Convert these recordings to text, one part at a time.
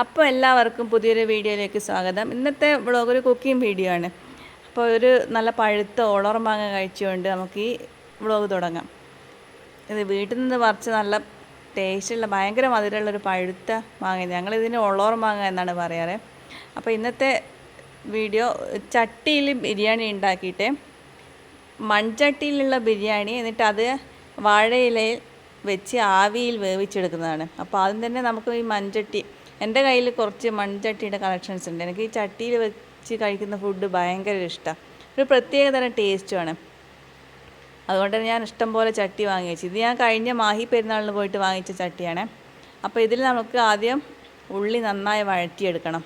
അപ്പോൾ എല്ലാവർക്കും പുതിയൊരു വീഡിയോയിലേക്ക് സ്വാഗതം. ഇന്നത്തെ വ്ളോഗ് ഒരു കുക്കിംഗ് വീഡിയോ ആണ്. അപ്പോൾ ഒരു നല്ല പഴുത്ത ഓളർ മാങ്ങ കഴിച്ചുകൊണ്ട് നമുക്ക് ഈ വ്ളോഗ് തുടങ്ങാം. ഇത് വീട്ടിൽ നിന്ന് പറിച്ച് നല്ല ടേസ്റ്റുള്ള ഭയങ്കര മധുരമുള്ളൊരു പഴുത്ത മാങ്ങ ഞങ്ങളിതിന് ഒളോർ മാങ്ങ എന്നാണ് പറയാറ്. അപ്പോൾ ഇന്നത്തെ വീഡിയോ ചട്ടിയിൽ ബിരിയാണി ഉണ്ടാക്കിയിട്ട് മൺചട്ടിയിലുള്ള ബിരിയാണി എന്നിട്ട് അത് വാഴയിലയിൽ വെച്ച് ആവിയിൽ വേവിച്ചെടുക്കുന്നതാണ്. അപ്പോൾ ആദ്യം തന്നെ നമുക്ക് ഈ മൺചട്ടി എന്റെ കയ്യിൽ കുറച്ച് മൺചട്ടിയുടെ കളക്ഷൻസ് ഉണ്ട്. എനിക്ക് ഈ ചട്ടിയിൽ വെച്ച് കഴിക്കുന്ന ഫുഡ് ഭയങ്കര ഇഷ്ടമാണ് ഒരു പ്രത്യേക തരം ടേസ്റ്റുമാണ് അതുകൊണ്ട് തന്നെ ഞാൻ ഇഷ്ടം പോലെ ചട്ടി വാങ്ങി വെച്ചു. ഇത് ഞാൻ കഴിഞ്ഞ മാഹി പെരുന്നാളിന് പോയിട്ട് വാങ്ങിച്ച ചട്ടിയാണ്. അപ്പോൾ ഇതിൽ നമുക്ക് ആദ്യം ഉള്ളി നന്നായി വഴറ്റിയെടുക്കണം.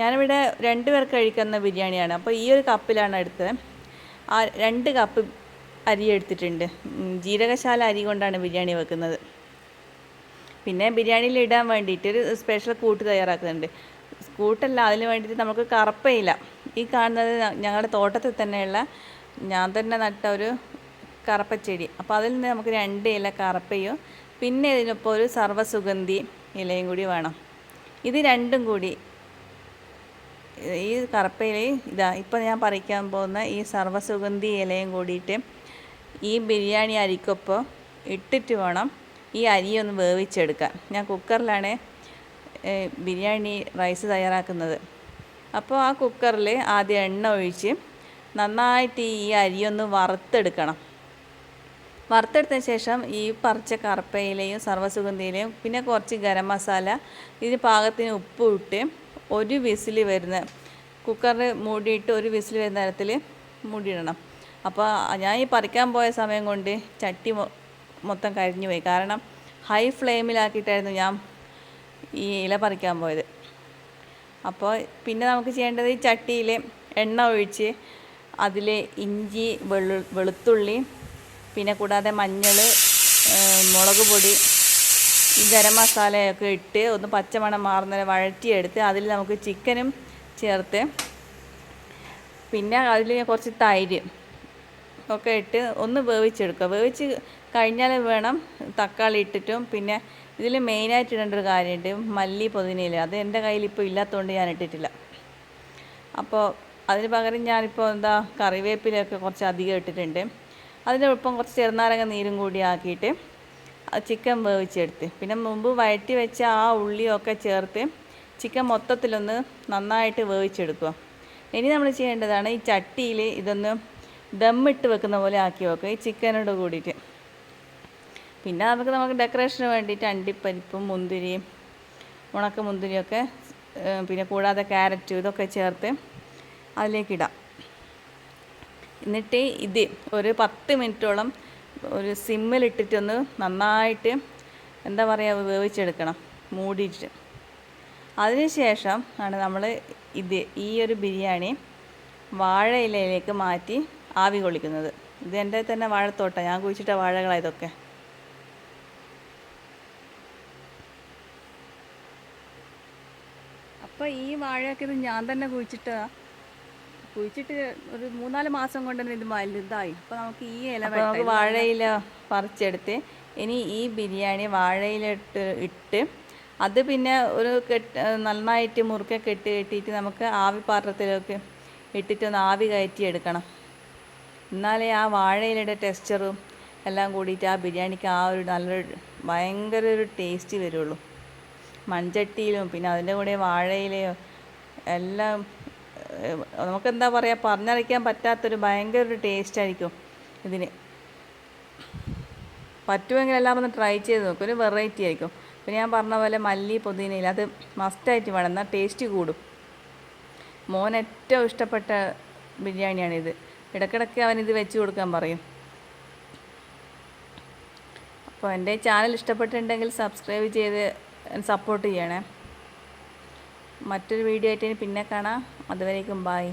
ഞാനിവിടെ രണ്ട് പേർക്ക് കഴിക്കുന്ന ബിരിയാണിയാണ്. അപ്പോൾ ഈ ഒരു കപ്പിലാണ് എടുത്തത്. ആ രണ്ട് കപ്പ് അരി എടുത്തിട്ടുണ്ട്. ജീരകശാല അരി കൊണ്ടാണ് ബിരിയാണി വെക്കുന്നത്. പിന്നെ ബിരിയാണിയിൽ ഇടാൻ വേണ്ടിയിട്ട് ഒരു സ്പെഷ്യൽ കൂട്ട് തയ്യാറാക്കുന്നുണ്ട്. കൂട്ടല്ല അതിന് വേണ്ടിയിട്ട് നമുക്ക് കറപ്പയില. ഈ കാണുന്നത് ഞങ്ങളുടെ തോട്ടത്തിൽ തന്നെയുള്ള ഞാൻ തന്നെ നട്ട ഒരു കറപ്പച്ചെടി. അപ്പോൾ അതിൽ നിന്ന് നമുക്ക് രണ്ട് ഇല കറപ്പയും പിന്നെ ഇതിനൊപ്പം ഒരു സർവസുഗന്ധി ഇലയും കൂടി വേണം. ഇത് രണ്ടും കൂടി. ഈ കറുപ്പയില ഇതാ ഇപ്പം ഞാൻ പറിക്കാൻ പോകുന്ന ഈ സർവസുഗന്ധി ഇലയും കൂടിയിട്ട് ഈ ബിരിയാണി അരിക്കൊപ്പം ഇട്ടിട്ട് വേണം ഈ അരി ഒന്ന് വേവിച്ചെടുക്കാം. ഞാൻ കുക്കറിലാണ് ബിരിയാണി റൈസ് തയ്യാറാക്കുന്നത്. അപ്പോൾ ആ കുക്കറിൽ ആദ്യം എണ്ണ ഒഴിച്ച് നന്നായിട്ട് ഈ അരിയൊന്ന് വറുത്തെടുക്കണം. വറുത്തെടുത്തതിന് ശേഷം ഈ പറിച്ച കറുപ്പയിലയും സർവസുഗന്ധിയിലയും പിന്നെ കുറച്ച് ഗരം മസാല ഇതിന് പാകത്തിന് ഉപ്പ് ഇട്ട് ഒരു വിസിൽ വരുന്ന കുക്കറിൽ മൂടിയിട്ട് ഒരു വിസിൽ വരുന്ന തരത്തിൽ മൂടിയിടണം. അപ്പോൾ ഞാൻ ഈ പറിക്കാൻ പോയ സമയം കൊണ്ട് ചട്ടി മൊത്തം കരിഞ്ഞു പോയി. കാരണം ഹൈ ഫ്ലെയിമിലാക്കിയിട്ടായിരുന്നു ഞാൻ ഈ ഇല പറിക്കാൻ പോയത്. അപ്പോൾ പിന്നെ നമുക്ക് ചെയ്യേണ്ടത് ഈ ചട്ടിയിൽ എണ്ണ ഒഴിച്ച് അതിൽ ഇഞ്ചി വെളു വെളുത്തുള്ളി പിന്നെ കൂടാതെ മഞ്ഞൾ മുളക് പൊടി ഈ ഗരം മസാലയൊക്കെ ഇട്ട് ഒന്ന് പച്ചമണം മാറുന്നതിന് വഴറ്റിയെടുത്ത് അതിൽ നമുക്ക് ചിക്കനും ചേർത്ത് പിന്നെ അതിൽ കുറച്ച് തൈര് ഒക്കെ ഇട്ട് ഒന്ന് വേവിച്ചെടുക്കുക. വേവിച്ച് കഴിഞ്ഞാൽ വേണം തക്കാളി ഇട്ടിട്ടും പിന്നെ ഇതിൽ മെയിനായിട്ട് ഇടേണ്ട ഒരു കാര്യമുണ്ട് മല്ലി പുതിനയില. അത് എന്റെ കയ്യിൽ ഇപ്പോൾ ഇല്ലാത്തതുകൊണ്ട് ഞാൻ ഇട്ടിട്ടില്ല. അപ്പോൾ അതിന് പകരം ഞാനിപ്പോൾ എന്താ കറിവേപ്പിലൊക്കെ കുറച്ച് അധികം ഇട്ടിട്ടുണ്ട്. അതിന്റെ ഒപ്പം കുറച്ച് ചെറുനാരങ്ങ നീരും കൂടി ആക്കിയിട്ട് ചിക്കൻ വേവിച്ചെടുത്ത്. പിന്നെ മുമ്പ് വഴറ്റി വെച്ച ആ ഉള്ളിയൊക്കെ ചേർത്ത് ചിക്കൻ മൊത്തത്തിലൊന്ന് നന്നായിട്ട് വേവിച്ചെടുക്കുക. ഇനി നമ്മൾ ചെയ്യേണ്ടതാണ് ഈ ചട്ടിയിൽ ഇതൊന്ന് ദമ്മിട്ട് വെക്കുന്ന പോലെ ആക്കി വെക്കുക ഈ ചിക്കനോട് കൂടിയിട്ട്. പിന്നെ നമുക്ക് നമുക്ക് ഡെക്കറേഷന് വേണ്ടിയിട്ട് അണ്ടിപ്പരിപ്പും മുന്തിരിയും ഉണക്ക മുന്തിരിയൊക്കെ പിന്നെ കൂടാതെ ക്യാരറ്റും ഇതൊക്കെ ചേർത്ത് അതിലേക്കിടാം എന്നിട്ട് ഇത് ഒരു പത്ത് മിനിറ്റോളം ഒരു സിമ്മിലിട്ടിട്ടൊന്ന് നന്നായിട്ട് എന്താ പറയുക വേവിച്ചെടുക്കണം മൂടിയിട്ട്. അതിനുശേഷം ആണ് നമ്മൾ ഇത് ഈ ഒരു ബിരിയാണി വാഴയിലയിലേക്ക് മാറ്റി ആവി കൊള്ളിക്കുന്നത്. ഇത് എന്റെ തന്നെ വാഴത്തോട്ടം. ഞാൻ കുഴിച്ചിട്ട വാഴകളാണ് ഇതൊക്കെ. അപ്പോൾ ഈ വാഴയൊക്കെ ഇത് ഞാൻ തന്നെ കുഴിച്ചിട്ടതാ കുഴിച്ചിട്ട് ഒരു മൂന്നാൽ മാസം കൊണ്ട് തന്നെ ഇത് വലുതായി. അപ്പോൾ നമുക്ക് ഈ ഇല നമുക്ക് വാഴയില പറിച്ചെടുത്ത് ഇനി ഈ ബിരിയാണി വാഴയിലിട്ട് ഇട്ട് അത് പിന്നെ ഒരു കെട്ട് നന്നായിട്ട് മുറുക്കെ കെട്ടി കെട്ടിയിട്ട് നമുക്ക് ആവി പാത്രത്തിലൊക്കെ ഇട്ടിട്ടൊന്ന് ആവി കയറ്റി എടുക്കണം എന്നാലേ ആ വാഴയിലയുടെ ടെക്സ്ചറും എല്ലാം കൂടിയിട്ട് ആ ബിരിയാണിക്ക് ആ ഒരു നല്ലൊരു ഭയങ്കര ഒരു ടേസ്റ്റ് വരുള്ളൂ. മൺചട്ടിയിലും പിന്നെ അതിന്റെ കൂടെ വാഴയിലയോ എല്ലാം നമുക്കെന്താ പറയുക പറഞ്ഞറിയിക്കാൻ പറ്റാത്തൊരു ഭയങ്കര ഒരു ടേസ്റ്റ് ആയിരിക്കും ഇതിന്. പറ്റുമെങ്കിൽ എല്ലാം ഒന്ന് ട്രൈ ചെയ്ത് നോക്കും. ഒരു വെറൈറ്റി ആയിരിക്കും. പിന്നെ ഞാൻ പറഞ്ഞ പോലെ മല്ലി പുതിനയില അത് മസ്റ്റായിട്ട് വേണം. എന്നാൽ ടേസ്റ്റ് കൂടും. മോൻ ഏറ്റവും ഇഷ്ടപ്പെട്ട ബിരിയാണിയാണിത്. ഇടയ്ക്കിടയ്ക്ക് അവൻ ഇത് വെച്ച് കൊടുക്കാൻ പറയും. അപ്പോൾ എന്റെ ചാനൽ ഇഷ്ടപ്പെട്ടിട്ടുണ്ടെങ്കിൽ സബ്സ്ക്രൈബ് ചെയ്ത് സപ്പോർട്ട് ചെയ്യണേ. മറ്റൊരു വീഡിയോ ആയിട്ട് പിന്നെ കാണാം. അതുവരേക്കും ബായ്